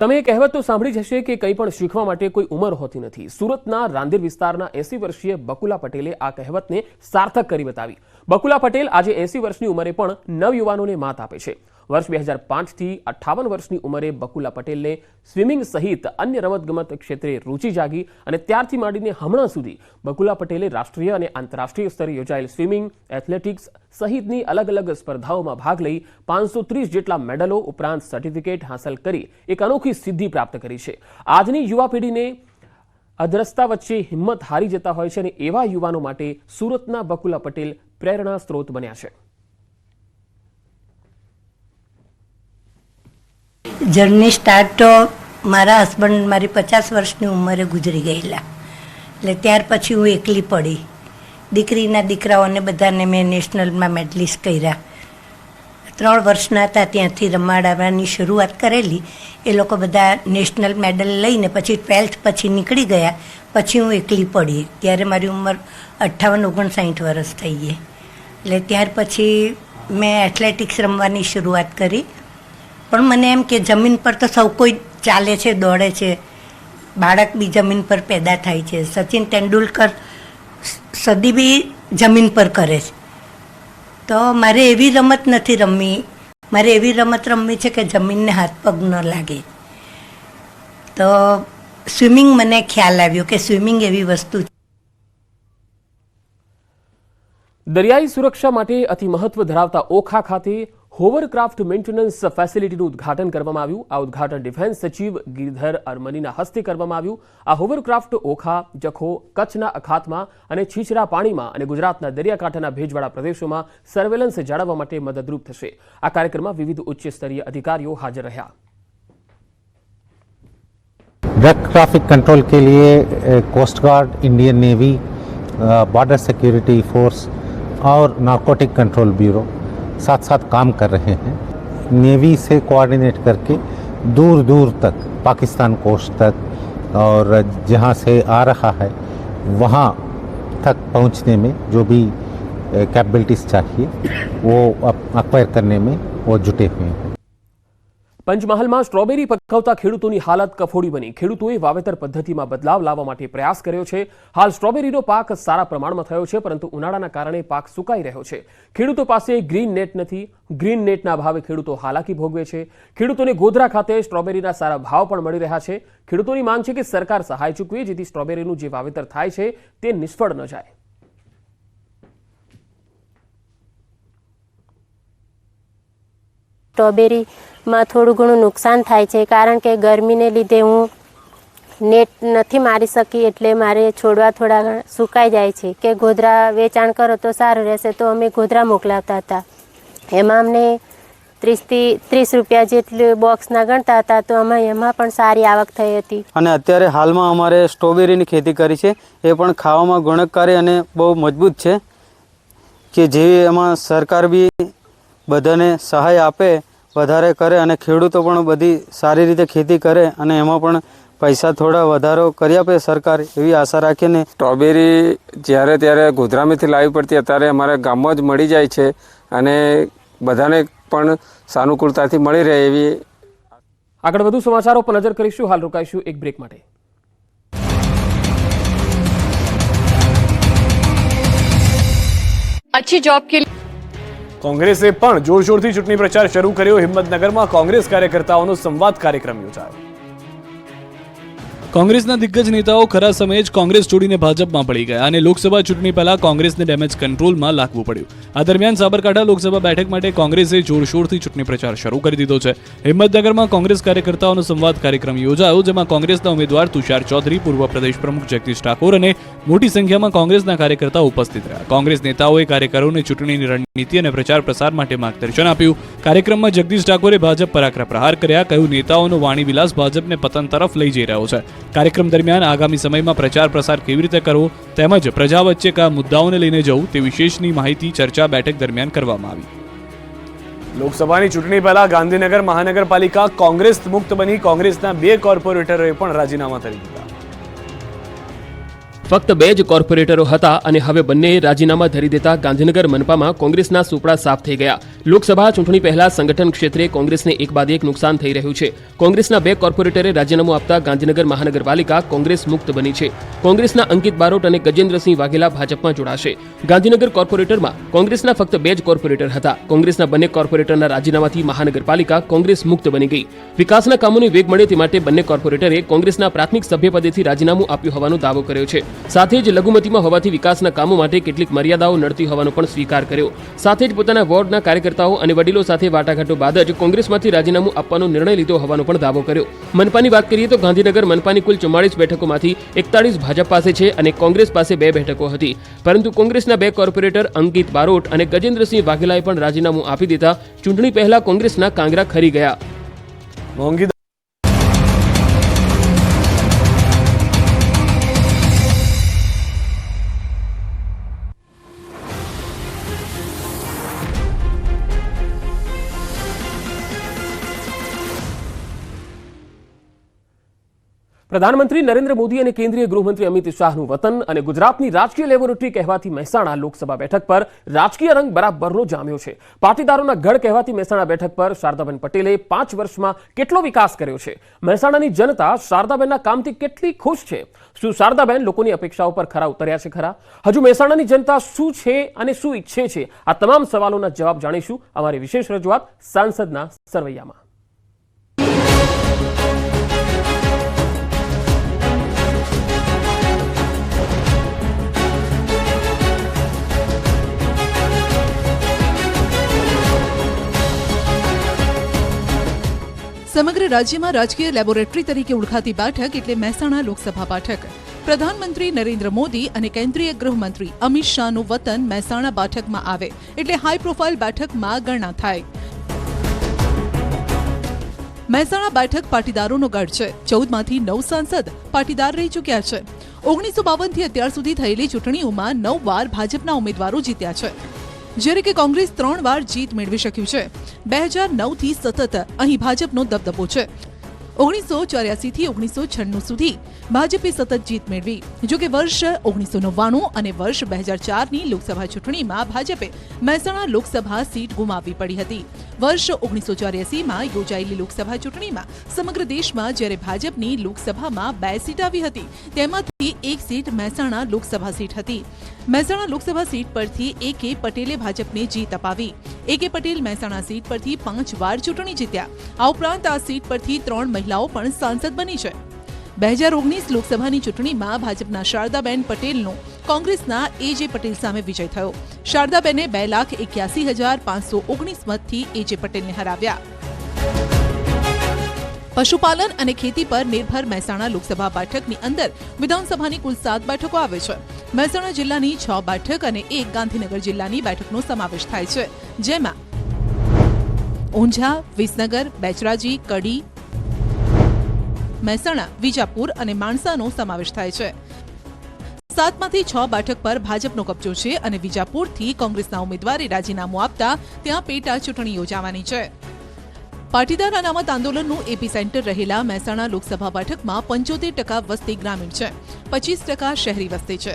તમે એ કહેવત તો સાંભળી જ હશે કે કંઈ પણ શીખવા માટે કોઈ ઉંમર હોતી નથી. સુરતના રાંદેર વિસ્તારના એસી વર્ષીય બકુલા પટેલે આ કહેવતને સાર્થક કરી બતાવી. બકુલા પટેલ આજે એસી વર્ષની ઉંમરે પણ નવયુવાનોને માત આપે છે. વર્ષ બે હજાર પાંચથી અઠ્ઠાવન વર્ષની ઉંમરે બકુલા પટેલને સ્વિમિંગ સહિત અન્ય રમતગમત ક્ષેત્રે રુચિ જાગી અને ત્યારથી માંડીને હમણાં સુધી બકુલા પટેલે રાષ્ટ્રીય અને આંતરરાષ્ટ્રીય સ્તરે યોજાયેલ સ્વિમિંગ, એથ્લેટિક્સ સહિતની અલગ અલગ સ્પર્ધાઓમાં ભાગ લઈ પાંચસો ત્રીસ જેટલા મેડલો ઉપરાંત સર્ટિફિકેટ હાંસલ કરી એક અનોખી સિદ્ધિ પ્રાપ્ત કરી છે. આજની યુવા પેઢીને અદ્રસ્તા વચ્ચે હિંમત હારી જતા હોય છે અને એવા યુવાનો માટે સુરતના બકુલા પટેલ પ્રેરણા સ્ત્રોત બન્યા છે. જર્ની સ્ટાર્ટ તો મારા હસબન્ડ મારી પચાસ વર્ષની ઉંમરે ગુજરી ગયેલા. એટલે ત્યાર પછી હું એકલી પડી. દીકરીના દીકરાઓને બધાને મેં નેશનલમાં મેડલિસ્ટ કર્યા. ત્રણ વર્ષના હતા, ત્યાંથી રમાડવાની શરૂઆત કરેલી. એ લોકો બધા નેશનલ મેડલ લઈને પછી ટ્વેલ્થ પછી નીકળી ગયા. પછી હું એકલી પડી. ત્યારે મારી ઉંમર અઠ્ઠાવન, ઓગણસાઠ વર્ષ થઈ ગઈ. એટલે ત્યાર પછી મેં એથ્લેટિક્સ રમવાની શરૂઆત કરી. પણ મને એમ કે જમીન પર તો સૌ કોઈ ચાલે છે, દોડે છે. બાળક બી જમીન પર પેદા થાય છે. સચિન તેંડુલકર સદી બી જમીન પર કરે છે. તો મારે એવી રમત નથી રમવી. મારે એવી રમત રમવી છે કે જમીનને હાથ પગ ન લાગે. તો સ્વિમિંગ મને ખ્યાલ આવ્યો કે સ્વિમિંગ એવી વસ્તુ છે. દરિયાઈ સુરક્ષા માટે અતિ મહત્વ ધરાવતા ઓખા ખાતે હોવરક્રાફ્ટ મેન્ટેનન્સ ફેસિલિટીનું ઉદ્ઘાટન કરવામાં આવ્યું આ ઉદ્ઘાટન ડિફેન્સ સચિવ ગિરધર અરમનીના હસ્તે કરવામાં આવ્યું આ હોવરક્રાફ્ટ ઓખા જખો કચ્છના અખાતમાં અને છીછરા પાણીમાં અને ગુજરાતના દરિયાકાંઠાના ભેજવાળા પ્રદેશોમાં સર્વેલન્સ જાળવવા માટે મદદરૂપ થશે આ કાર્યક્રમમાં વિવિધ ઉચ્ચ સ્તરીય અધિકારીઓ હાજર રહ્યા ड्रग ट्रैफिक कंट्रोल के लिए coast guard Indian navy border security force और नारकोटिक कंट्रोल ब्यूरो साथ साथ काम कर रहे हैं। नेवी से कोऑर्डिनेट करके दूर दूर तक, पाकिस्तान कोस्ट तक और जहाँ से आ रहा है, वहाँ तक पहुँचने में जो भी कैपेबिलिटीज़ चाहिए, वो अक्वायर करने में वो जुटे हुए हैं। પંચમહાલમાં સ્ટ્રોબેરી પકવતા ખેડૂતોની હાલત કફોડી બની. ખેડૂતોએ વાવેતર પદ્ધતિમાં બદલાવ લાવવા માટે પ્રયાસ કર્યો છે. હાલ સ્ટ્રોબેરીનો પાક સારા પ્રમાણમાં થયો છે, પરંતુ ઉનાળાના કારણે પાક સુકાઈ રહ્યો છે. ખેડૂતો પાસે ગ્રીન નેટ નથી. ગ્રીન નેટના ભાવે ખેડૂતો હાલાકી ભોગવે છે. ખેડૂતોને ગોધરા ખાતે સ્ટ્રોબેરીના સારા ભાવ પણ મળી રહ્યા છે. ખેડૂતોની માંગ છે કે સરકાર સહાય ચૂકવે, જેથી સ્ટ્રોબેરીનું જે વાવેતર થાય છે, તે નિષ્ફળ ન જાય. સ્ટ્રોબેરીમાં થોડું ઘણું નુકસાન થાય છે કારણ કે ગરમીને લીધે હું નેટ નથી મારી શકી એટલે મારે છોડવા થોડા સુકાઈ જાય છે. કે ગોધરા વેચાણ કરો તો સારું રહેશે તો અમે ગોધરા મોકલાવતા હતા. એમાં અમને ત્રીસથી ત્રીસ રૂપિયા જેટલું બોક્સના ગણતા હતા તો અમે એમાં પણ સારી આવક થઈ હતી. અને અત્યારે હાલમાં અમારે સ્ટ્રોબેરીની ખેતી કરી છે. એ પણ ખાવામાં ગુણકારી અને બહુ મજબૂત છે કે જે એમાં સરકાર બી બધાને સહાય આપે વધારે કરે અને ખેડૂતો પણ બધી સારી રીતે ખેતી કરે અને એમાં પણ પૈસા થોડા વધારો કરી આપે સરકાર એવી આશા રાખીને સ્ટ્રોબેરી જ્યારે ત્યારે ગોધરામાંથી લાવવી પડતી અત્યારે અમારા ગામમાં જ મળી જાય છે અને બધાને પણ સાનુકૂળતાથી મળી રહે એવી આગળ વધુ સમાચારો પર નજર કરીશું હાલ રોકાઈશું એક બ્રેક માટે अच्छी जॉब के लिए કોંગ્રેસે પણ જોરશોરથી ચૂંટણી પ્રચાર શરૂ કર્યો. હિંમતનગરમાં કોંગ્રેસ કાર્યકર્તાઓનો સંવાદ કાર્યક્રમ યોજાયો. કોંગ્રેસના દિગ્ગજ નેતાઓ ખરા સમયે જ કોંગ્રેસ છોડીને ભાજપમાં પડી ગયા અને લોકસભા ચૂંટણી પહેલા કોંગ્રેસને ડેમેજ કંટ્રોલમાં લાગવું પડ્યું. આ દરમિયાન સાબરકાંઠા લોકસભા બેઠક માટે કોંગ્રેસે જોરશોરથી ચૂંટણી પ્રચાર શરૂ કરી દીધો છે. હિંમતનગરમાં કોંગ્રેસ કાર્યકર્તાઓનો સંવાદ કાર્યક્રમ યોજાયો, જેમાં કોંગ્રેસના ઉમેદવાર તુષાર ચૌધરી, પૂર્વ પ્રદેશ પ્રમુખ જગદીશ ઠાકોર અને મોટી સંખ્યામાં કોંગ્રેસના કાર્યકર્તાઓ ઉપસ્થિત રહ્યા. કોંગ્રેસ નેતાઓએ કાર્યકરોને ચૂંટણીની રણનીતિ અને પ્રચાર પ્રસાર માટે માર્ગદર્શન આપ્યું. કાર્યક્રમમાં જગદીશ ઠાકોરે ભાજપ પર આકરા પ્રહાર કર્યા, કહ્યું, નેતાઓનો વાણી વિલાસ ભાજપને પતન તરફ લઈ જઈ રહ્યો છે. કાર્યક્રમ દરમિયાન આગામી સમયમાં પ્રચાર પ્રસાર કેવી રીતે કરવો તેમજ પ્રજા વચ્ચે કયા મુદ્દાઓને લઈને જવું તે વિશેષની માહિતી ચર્ચા બેઠક દરમિયાન કરવામાં આવી. લોકસભાની ચૂંટણી પહેલા ગાંધીનગર મહાનગરપાલિકા કોંગ્રેસ મુક્ત બની કોંગ્રેસના બે કોર્પોરેટરોએ પણ રાજીનામા કરી દીધા. ફક્ત બે જ કોર્પોરેટરો હતા અને હવે બંનેએ રાજીનામા ધરી દેતા ગાંધીનગર મનપામાં કોંગ્રેસના સુપડા સાફ થઈ ગયા. લોકસભા ચૂંટણી પહેલા સંગઠન ક્ષેત્રે કોંગ્રેસને એક બાદ એક નુકસાન થઈ રહ્યું છે. કોંગ્રેસના બે કોર્પોરેટરે રાજીનામું આપતા ગાંધીનગર મહાનગરપાલિકા કોંગ્રેસ મુક્ત બની છે. કોંગ્રેસના અંકિત બારોટ અને ગજેન્દ્રસિંહ વાઘેલા ભાજપમાં જોડાશે. ગાંધીનગર કોર્પોરેટરમાં કોંગ્રેસના ફક્ત બે જ કોર્પોરેટર હતા. કોંગ્રેસના બંને કોર્પોરેટરના રાજીનામાથી મહાનગરપાલિકા કોંગ્રેસ મુક્ત બની ગઈ. વિકાસના કામોને વેગ મળે તે માટે બંને કોર્પોરેટરે કોંગ્રેસના પ્રાથમિક સભ્યપદેથી રાજીનામું આપ્યું હોવાનો દાવો કર્યો છે. સાથે જ લઘુમતીમાં હોવાથી વિકાસના કામો માટે કેટલીક મર્યાદાઓ નડતી હોવાનો પણ સ્વીકાર કર્યો. સાથે જ પોતાના વોર્ડના કાર્યકર્તાઓ અને વડીલો સાથે વાટાઘાટો બાદ જ કોંગ્રેસમાંથી રાજીનામું આપવાનો નિર્ણય લીધો હોવાનો પણ દાવો કર્યો. મનપાની વાત કરીએ તો ગાંધીનગર મનપાની કુલ ચુમ્માળીસ બેઠકોમાંથી એકતાળીસ ભાજપ પાસે છે અને કોંગ્રેસ પાસે બે બેઠકો હતી. પરંતુ કોંગ્રેસના બે કોર્પોરેટર અંકિત બારોટ અને ગજેન્દ્રસિંહ વાઘેલાએ પણ રાજીનામું આપી દીધા. ચૂંટણી પહેલા કોંગ્રેસના કાંગરા ખરી ગયા. પ્રધાનમંત્રી નરેન્દ્ર મોદી અને કેન્દ્રીય ગૃહમંત્રી અમિત શાહનું વતન અને ગુજરાતની રાજકીય લેબોરેટરી કહેવાતી મહેસાણા લોકસભા બેઠક પર રાજકીય રંગ બરાબરનો જામ્યો છે. પાટીદારોના ગઢ કહેવાતી મહેસાણા બેઠક પર શારદાબેન પટેલે પાંચ વર્ષમાં કેટલો વિકાસ કર્યો છે? મહેસાણાની જનતા શારદાબેનના કામથી કેટલી ખુશ છે? શું શારદાબેન લોકોની અપેક્ષાઓ પર ખરા ઉતર્યા છે ખરા? હજુ મહેસાણાની જનતા શું છે અને શું ઈચ્છે છે? આ તમામ સવાલોના જવાબ જાણીશું અમારી વિશેષ રજૂઆત સાંસદના સરવૈયામાં. સમગ્ર રાજ્યમાં રાજકીય લેબોરેટરી તરીકે ઓળખાતી બેઠક એટલે મહેસાણા લોકસભા બેઠક. પ્રધાનમંત્રી નરેન્દ્ર મોદી અને કેન્દ્રીય ગૃહમંત્રી અમિત શાહનું વતન મહેસાણા બેઠકમાં આવે એટલે હાઈ પ્રોફાઇલ બેઠકમાં ગણના થાય. મહેસાણા બેઠક પાટીદારોનો ગઢ છે. ચૌદમાંથી નવ સાંસદ પાટીદાર રહી ચૂક્યા છે. ઓગણીસો બાવનથી અત્યાર સુધી થયેલી ચૂંટણીઓમાં નવ વાર ભાજપના ઉમેદવારો જીત્યા છે. જ્યારે કે કોંગ્રેસ ત્રણ વાર જીત મેળવી શક્યું છે. બે હજાર નવથી સતત અહીં ભાજપનો દબદબો છે. ઓગણીસો ચોર્યાસીથી ઓગણીસો છન્નું સુધી ભાજપે સતત જીત મેળવી. જો વર્ષ ઓગણીસો નવ્વાણું અને વર્ષ બે હજાર ચારની લોકસભા ચૂંટણીમાં ભાજપે મહેસાણા લોકસભા સીટ ગુમાવવી પડી હતી. વર્ષ ઓગણીસો ચોર્યાસીમાં યોજાયેલી લોકસભા ચૂંટણીમાં સમગ્ર દેશમાં જ્યારે ભાજપની લોકસભામાં બે સીટ આવી હતી તેમાંથી એક સીટ મહેસાણા લોકસભા સીટ હતી. મહેસાણા લોકસભા સીટ પરથી એ કે પટેલે ભાજપને જીત અપાવી. એ કે પટેલ મહેસાણા સીટ પરથી પાંચ વાર ચૂંટણી જીત્યા. આ ઉપરાંત આ સીટ પરથી ત્રણ મહિલાઓ પણ સાંસદ બની છે. બે હજાર ઓગણીસ લોકસભાની ચૂંટણીમાં ભાજપના શારદાબેન પટેલનો કોંગ્રેસના એ જે પટેલ સામે વિજય થયો. શારદાબેને બે લાખ એક્યાસી હજાર પાંચસો ઓગણીસ મતથી એ જે પટેલને હરાવ્યા. પશુપાલન અને ખેતી પર નિર્ભર મહેસાણા લોકસભા બેઠકની અંદર વિધાનસભાની કુલ સાત બેઠકો આવે છે. મહેસાણા જિલ્લાની છ બેઠક અને એક ગાંધીનગર જિલ્લાની બેઠકનો સમાવેશ થાય છે. જેમાં ઊંઝા, વિસનગર, બેચરાજી, કડી, મહેસાણા, વિજાપુર અને માણસાનો સમાવેશ થાય છે. સાતમાંથી છ બેઠક પર ભાજપનો કબજો છે અને વિજાપુરથી કોંગ્રેસના ઉમેદવારે રાજીનામું આપતા ત્યાં પેટા ચૂંટણી યોજાવાની છે. પાટીદાર અનામત આંદોલનનું એપી સેન્ટર રહેલા મહેસાણા લોકસભા બેઠકમાં પંચોતેર ટકા વસ્તી ગ્રામીણ છે, પચીસ ટકા શહેરી વસ્તી છે.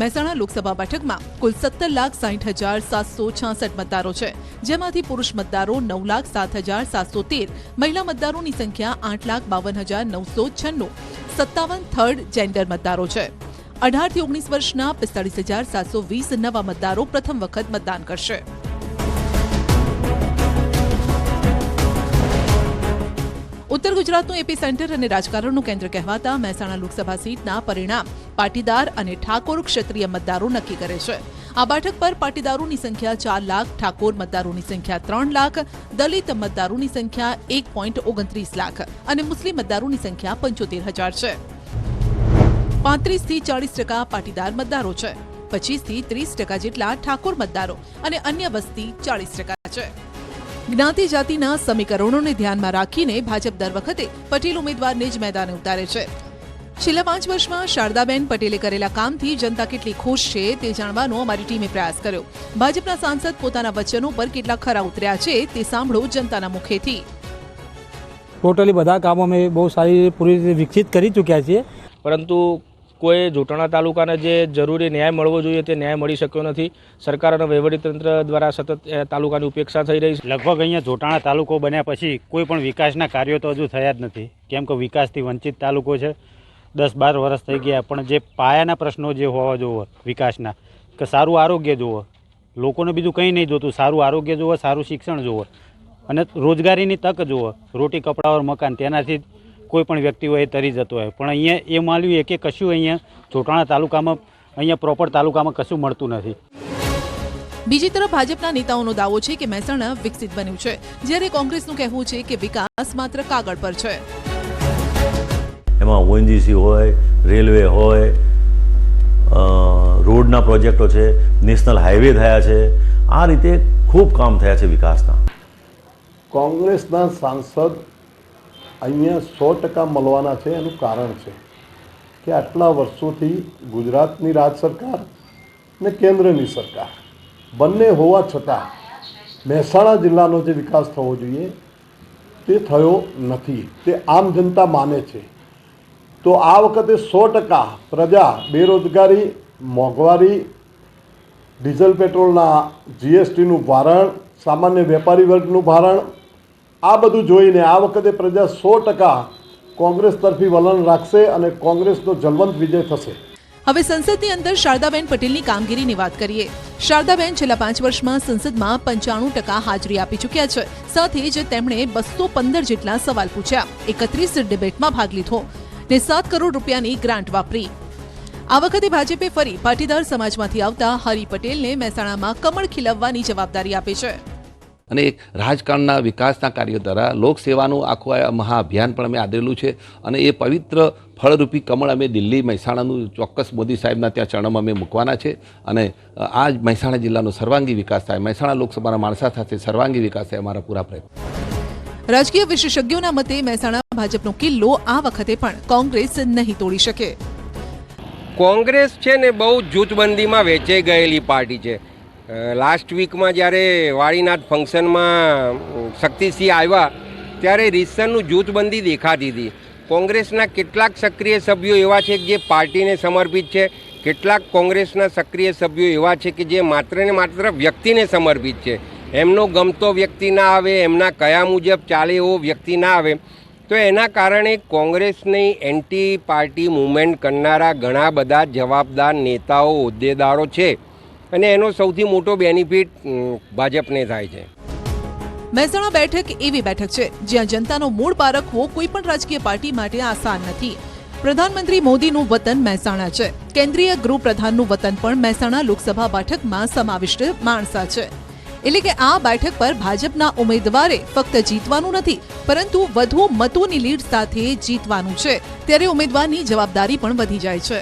મહેસાણા લોકસભા બેઠકમાં કુલ સત્તર લાખ સાઠ હજાર સાતસો છાસઠ મતદારો છે, જેમાંથી પુરુષ મતદારો નવ લાખ સાત હજાર સાતસો તેર, મહિલા મતદારોની સંખ્યા આઠ લાખ બાવન હજાર નવસો છન્નું, સત્તાવન થર્ડ જેન્ડર મતદારો છે. અઢારથી ઓગણીસ વર્ષના પિસ્તાળીસ હજાર સાતસો વીસ નવા મતદારો પ્રથમ વખત મતદાન કરશે. ઉત્તર ગુજરાતનું એપી સેન્ટર અને રાજકારણનું કેન્દ્ર કહેવાતા મહેસાણા લોકસભા સીટના પરિણામ પાટીદાર અને ઠાકોર ક્ષત્રિય મતદારો નક્કી કરે છે. આ બેઠક પર પાટીદારોની સંખ્યા ચાર લાખ, ઠાકોર મતદારોની સંખ્યા ત્રણ લાખ, દલિત મતદારોની સંખ્યા એક પોઈન્ટ ઓગણત્રીસ લાખ અને મુસ્લિમ મતદારોની સંખ્યા પંચોતેર હજાર છે. પાંત્રીસથી ચાળીસ ટકા પાટીદાર મતદારો છે. પચીસથી ત્રીસ ટકા જેટલા ઠાકોર મતદારો અને અન્ય વસ્તી ચાળીસ ટકા છે. જ્ઞાતિ જાતિના સમીકરણોને ધ્યાનમાં રાખીને ભાજપ દર વખતે પટેલ ઉમેદવારને જ મેદાને ઉતારે છે. છેલ્લા પાંચ વર્ષમાં શારદાબેન પટેલે કરેલા કામથી જનતા કેટલી ખુશ છે તે જાણવાનો અમારી ટીમે પ્રયાસ કર્યો. ભાજપના સાંસદ પોતાના વચનો પર કેટલા ખરા ઉતર્યા છે તે સાંભળો જનતાના મુખેથી. ટોટલી બધા કામો અમે બહુ સારી રીતે પૂરી રીતે વિકસિત કરી ચૂક્યા છીએ. પરંતુ કોઈ જોટાણા તાલુકાને જે જરૂરી ન્યાય મળવો જોઈએ તે ન્યાય મળી શક્યો નથી. સરકાર અને વહીવટીતંત્ર દ્વારા સતત તાલુકાની ઉપેક્ષા થઈ રહી છે. લગભગ અહીંયા જોટાણા તાલુકો બન્યા પછી કોઈ પણ વિકાસના કાર્યો તો હજુ થયા જ નથી. કેમ કે વિકાસથી વંચિત તાલુકો છે. દસ બાર વર્ષ થઈ ગયા, પણ જે પાયાના પ્રશ્નો જે હોવા જોવો, વિકાસના, કે સારું આરોગ્ય જુઓ લોકોને બીજું કંઈ નહીં જોતું. સારું આરોગ્ય જુઓ સારું શિક્ષણ જુઓ અને રોજગારીની તક જુઓ રોટી, કપડાં મકાન, તેનાથી કોઈ પણ વ્યક્તિ હોય એ તરી જતો હોય. પણ અહીંયા એ માલ્યું કે કશું અહીંયા ચોટાણા તાલુકામાં અહીંયા પ્રોપર તાલુકામાં કશું મળતું નથી. બીજી તરફ ભાજપના નેતાઓનો દાવો છે કે મહેસાણા વિકસિત બન્યું છે જ્યારે કોંગ્રેસનું કહેવું છે કે વિકાસ માત્ર કાગળ પર છે. એમાં ઓએનજીસી હોય રેલવે હોય રોડના પ્રોજેક્ટો છે નેશનલ હાઈવે થયા છે આ રીતે ખૂબ કામ થયા છે વિકાસના. કોંગ્રેસના સાંસદ અહીંયા સો ટકા મળવાના છે, એનું કારણ છે કે આટલા વર્ષોથી ગુજરાતની રાજ સરકાર ને કેન્દ્રની સરકાર બંને હોવા છતાં મહેસાણા જિલ્લાનો જે વિકાસ થવો જોઈએ તે થયો નથી. તે આમ જનતા માને છે. તો આ વખતે સો ટકા પ્રજા બેરોજગારી, મોંઘવારી, ડીઝલ પેટ્રોલના જીએસટીનું ભારણ, સામાન્ય વેપારી વર્ગનું ભારણ આ બધું જોઈને આ વખતે પ્રજા સો ટકા કોંગ્રેસ તરફી વલણ રાખશે અને કોંગ્રેસનો જલવંત વિજય થશે. હવે સંસદની અંદર શારદાબેન પટેલની કામગીરીની વાત કરીએ. શારદાબેન છેલ્લા પાંચ વર્ષમાં સંસદમાં પંચાણું ટકા હાજરી આપી ચૂક્યા છે. સાથે જ તેમણે બસો પંદર જેટલા સવાલ પૂછ્યા. એકત્રીસ ડિબેટમાં ભાગ લીધો ને સાત કરોડ રૂપિયાની ગ્રાન્ટ વાપરી. આ વખતે ભાજપે ફરી પાટીદાર સમાજમાંથી આવતા હરિ પટેલને મહેસાણામાં કમળ ખીલવવાની જવાબદારી આપી છે. અને એક રાજકારણના વિકાસના કાર્યો દ્વારા લોકસેવાનું આખું આ મહાઅભિયાન પણ અમે આદરેલું છે. અને એ પવિત્ર ફળરૂપી કમળ અમે દિલ્હી મહેસાણાનું ચોક્કસ મોદી સાહેબના ત્યાં ચરણમાં અમે મૂકવાના છે. અને આ જ મહેસાણા જિલ્લાનો સર્વાંગી વિકાસ થાય. મહેસાણા લોકસભાના માણસા સાથે સર્વાંગી વિકાસ થાય અમારા પૂરા પ્રયત્ન. રાજકીય વિશેષજ્ઞોના મતે મહેસાણા ભાજપનો કિલ્લો આ વખતે પણ કોંગ્રેસ નહીં તોડી શકે. કોંગ્રેસ છે ને બહુ જૂથબંધીમાં વેચાઈ ગયેલી પાર્ટી છે. લાસ્ટ વીકમાં જ્યારે વાળીનાથ ફંક્શનમાં શક્તિસિંહ આવ્યા, ત્યારે રીસનનું જૂથબંધી દેખાતી હતી. કોંગ્રેસના કેટલાક સક્રિય સભ્યો એવા છે કે જે પાર્ટીને સમર્પિત છે. કેટલાક કોંગ્રેસના સક્રિય સભ્યો એવા છે કે જે માત્ર ને માત્ર વ્યક્તિને સમર્પિત છે. એમનો ગમતો વ્યક્તિ ના આવે, એમના કયા મુજબ ચાલે એવો વ્યક્તિ ના આવે. તો એના કારણે કોંગ્રેસની એન્ટી પાર્ટી મૂવમેન્ટ કરનારા ઘણા બધા જવાબદાર નેતાઓ, હોદ્દેદારો છે. અને એનો સૌથી મોટો બેનિફિટ ભાજપને થાય છે. મહેસાણા બેઠક એવી બેઠક છે, જ્યાં જનતાનો મૂળ પારખવો કોઈ પણ રાજકીય પાર્ટી માટે આસાન નથી. પ્રધાનમંત્રી મોદીનું વતન મહેસાણા છે. કેન્દ્રીય ગૃહપ્રધાનનું વતન પણ મહેસાણા લોકસભા બેઠકમાં સમાવિષ્ટ માણસા છે. એટલે કે આ બેઠક પર ભાજપના ઉમેદવારે ફક્ત જીતવાનું નથી, પરંતુ વધુ મતોની લીડ સાથે જીતવાનું છે. ત્યારે ઉમેદવારની જવાબદારી પણ વધી જાય છે.